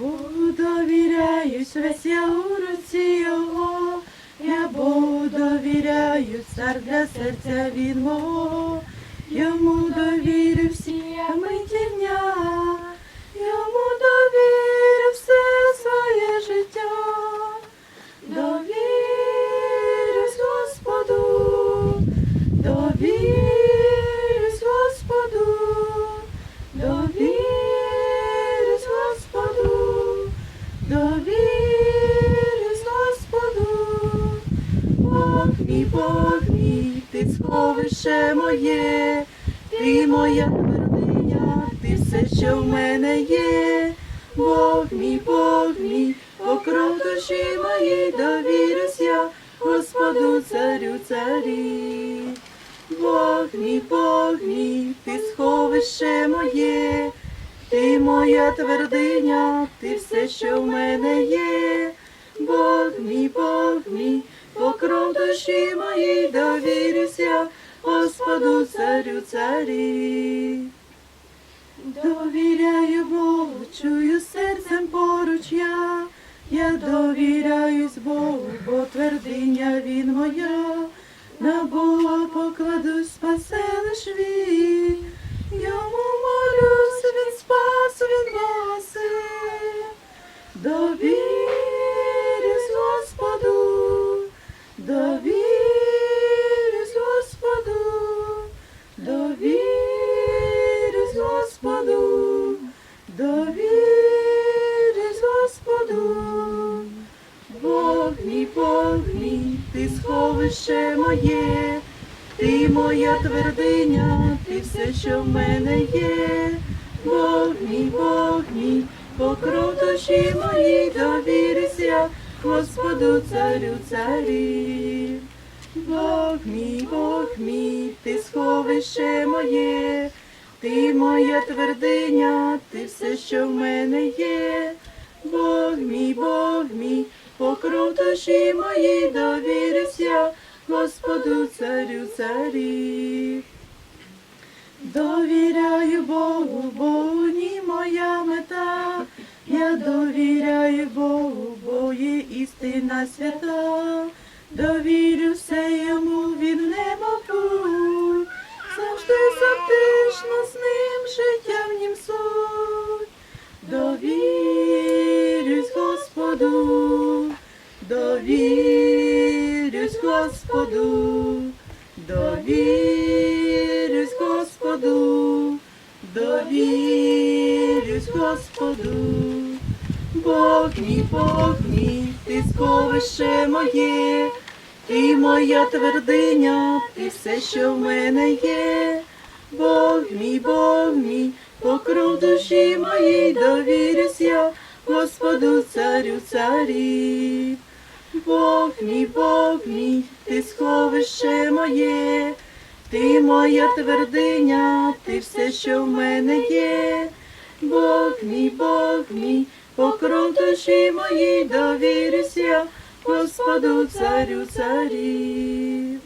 Богу довіряюсь, весь я у руці його, я Богу довіряю, цар для серця він мого, йому довірю всі я миті дня, Бог мій, ти сховище моє, ти моя твердиня, ти все, що в мене є, Бог мій, Бог мій, покров душі моїй, довірюсь я, Господу царю царі. Бог мій, Бог мій, ти сховище моє, ти моя твердиня, ти все, що в мене є. Бог мій, Бог душі моїй, довірюся, Господу царю царі. Довіряю Богу, чую серцем поруч я, я довіряюсь Богу, бо твердиня він моя, на Бога покладу спасе лиш він, мій, Бог мій, ти сховище моє, ти моя твердиня, ти все, що в мене є. Бог мій, Бог мій, покров душі моїй, довірюся, Господу царю царів. Бог мій, Бог мій, ти сховище моє, ти моя твердиня, ти все, що в мене є. Бог мій, Бог мій, покров душі моїй, Господу царю царів. Довіряю Богу, Богу ні моя мета. Я довіряю Богу, бо є істина свята. Довірю все йому, він небо довірюсь Господу, довірюсь Господу, довірюсь Господу. Бог мій, Бог мій, ти сховище моє, ти моя твердиня, ти все, що в мене є. Бог мій, Бог мій, покров душі моїй, довірюсь я, Господу царю царів. Бог мій, Бог мій, ти сховище моє, ти моя твердиня, ти все, що в мене є. Бог мій, Бог мій, покров душі моїй, довірюся, Господу царю царів.